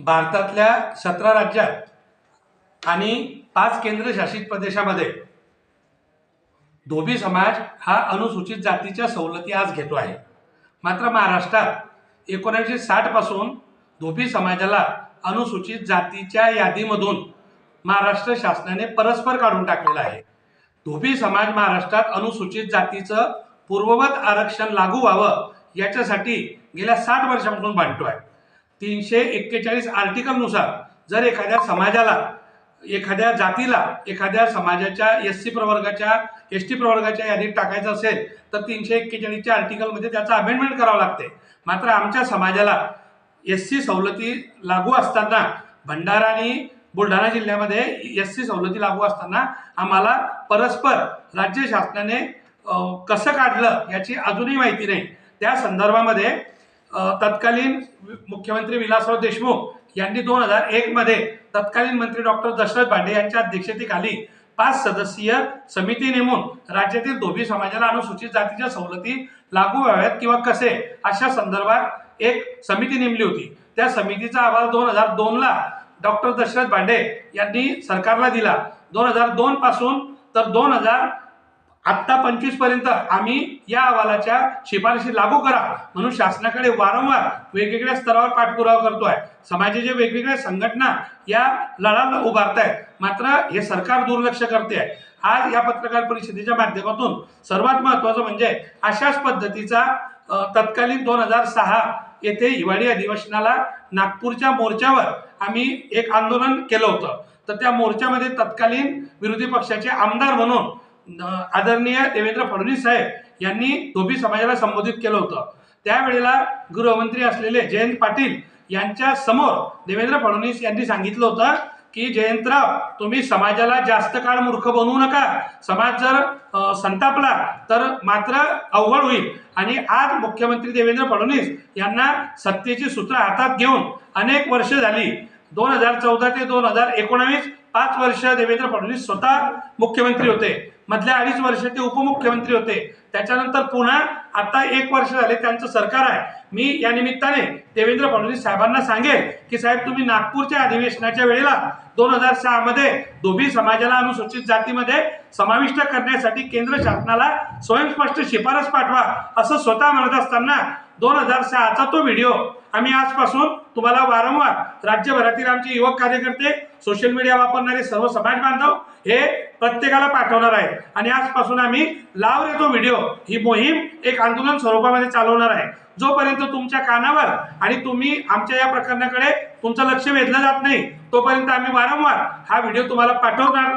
भारतातल्या सतरा राज्यात आणि पाच केंद्रशासित प्रदेशामध्ये धोबी समाज हा अनुसूचित जातीच्या सवलती आज घेतो आहे. मात्र महाराष्ट्रात एकोणीसशे साठपासून धोबी समाजाला अनुसूचित जातीच्या यादीमधून महाराष्ट्र शासनाने परस्पर काढून टाकलेला आहे. धोबी समाज महाराष्ट्रात अनुसूचित जातीचं पूर्ववत आरक्षण लागू व्हावं याच्यासाठी गेल्या साठ वर्षापासून बांधतो आहे. तीनशे एक्केचाळीस आर्टिकलनुसार जर एखाद्या समाजाला एखाद्या जातीला एखाद्या समाजाच्या एस सी प्रवर्गाच्या एस टी प्रवर्गाच्या यादीत टाकायचं असेल तर तीनशे एक्केचाळीसच्या आर्टिकलमध्ये त्याचं अमेंडमेंट करावं लागते. मात्र आमच्या समाजाला एस सी सवलती लागू असताना भंडारा आणि बुलढाणा जिल्ह्यामध्ये एस सी सवलती लागू असताना आम्हाला परस्पर राज्य शासनाने कसं काढलं याची अजूनही माहिती नाही. त्या संदर्भामध्ये तत्कालीन मुख्यमंत्री विलासराव देशमुख यांनी दोन हजार एकमध्ये तत्कालीन मंत्री डॉक्टर दशरथ भांडे यांच्या अध्यक्षतेखाली पाच सदस्यीय समिती नेमून राज्यातील धोबी समाजाला अनुसूचित जातीच्या सवलती लागू व्हाव्यात किंवा कसे अशा संदर्भात एक समिती नेमली होती. त्या समितीचा अहवाल दोन हजार दोनला डॉक्टर दशरथ भांडे यांनी सरकारला दिला. दोन हजार दोन पासून तर दोन हजार आत्ता पंचवीसपर्यंत आम्ही या अहवालाच्या शिफारशी लागू करा. म्हणून शासनाकडे वारंवार वेगवेगळ्या स्तरावर पाठपुरावा करतोय. समाजाच्या वेगवेगळ्या संघटना या लढा आहेत मात्र हे सरकार दुर्लक्ष करते आहे आज या पत्रकार परिषदेच्या माध्यमातून सर्वात महत्वाचं म्हणजे अशाच पद्धतीचा तत्कालीन दोन हजार सहा येथे हिवाळी अधिवेशनाला नागपूरच्या मोर्चावर आम्ही एक आंदोलन केलं होतं. तर त्या मोर्चामध्ये तत्कालीन विरोधी पक्षाचे आमदार म्हणून आदरणीय देवेंद्र फडणवीस साहेब यांनी धोबी समाजाला संबोधित केलं होतं. त्यावेळेला गृहमंत्री असलेले जयंत पाटील यांच्या समोर देवेंद्र फडणवीस यांनी सांगितलं होतं की जयंतराव तुम्ही समाजाला जास्त काळ मूर्ख बनवू नका. समाज जर संतापला तर मात्र अवघड होईल. आणि आज मुख्यमंत्री देवेंद्र फडणवीस यांना सत्तेची सूत्र हातात घेऊन अनेक वर्ष झाली दोन हजार चौदा ते दोन हजार एकोणावीस पाच वर्ष देवेंद्र फडणवीस स्वतः मुख्यमंत्री होते. मधल्या अडीच वर्ष ते उपमुख्यमंत्री होते. त्याच्यानंतर पुन्हा आता एक वर्ष झाले त्यांचं सरकार आहे. मी या निमित्ताने देवेंद्र फडणवीस साहेबांना सांगेल की साहेब तुम्ही नागपूरच्या अधिवेशनाच्या वेळेला दोन हजार सहा मध्ये धोबी समाजाला अनुसूचित जातीमध्ये समाविष्ट करण्यासाठी केंद्र शासनाला स्वयंस्पष्ट शिफारस पाठवा असं स्वतः म्हणत असताना दोन हजार सहाचा तो व्हिडिओ आम्ही आजपासून तुम्हाला वारंवार राज्यभरातील आमचे युवक कार्यकर्ते सोशल मीडिया वापरणारे सर्व समाज बांधव हे प्रत्येकाला पाठवणार आहे आणि आजपासून आम्ही लाव रे तो व्हिडिओ ही मोहीम एक आंदोलन स्वरूपामध्ये चालवणार आहे. जोपर्यंत तुमच्या कानावर आणि तुम्ही आमच्या या प्रकरणाकडे तुमचं लक्ष वेधलं जात नाही तोपर्यंत आम्ही वारंवार हा व्हिडिओ तुम्हाला पाठवणार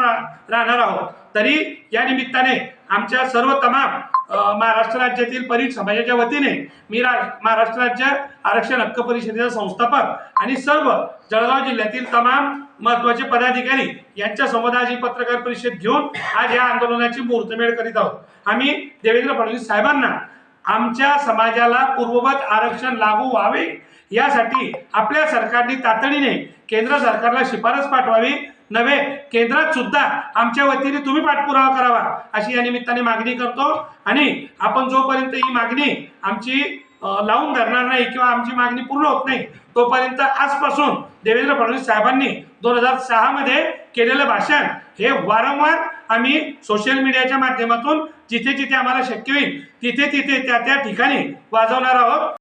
राहणार आहोत. तरी या निमित्ताने आमच्या सर्व तमाम महाराष्ट्र राज्यातील परीट समाजाच्या वतीने मी रा महाराष्ट्र राज्य आरक्षण हक्क परिषदेचा संस्थापक आणि सर्व जळगाव जिल्ह्यातील तमाम महत्त्वाचे पदाधिकारी यांच्या समोर आज ही पत्रकार परिषद घेऊन आज या आंदोलनाची मुहूर्तमेढ करीत आहोत. आम्ही देवेंद्र फडणवीस साहेबांना आमच्या समाजाला पूर्ववत आरक्षण लागू व्हावे यासाठी आपल्या सरकारने तातडीने केंद्र सरकारला शिफारस पाठवावी नव्हे केंद्रात सुद्धा आमच्या वतीने तुम्ही पाठपुरावा करावा अशी या निमित्ताने मागणी करतो. आणि आपण जोपर्यंत ही मागणी आमची लावून धरणार नाही किंवा आमची मागणी पूर्ण होत नाही तोपर्यंत आजपासून देवेंद्र फडणवीस साहेबांनी दोन हजार सहामध्ये केलेलं भाषण हे वारंवार आम्ही सोशल मीडियाच्या माध्यमातून जिथे जिथे आम्हाला शक्य होईल तिथे तिथे त्या त्या ठिकाणी वाजवणार आहोत.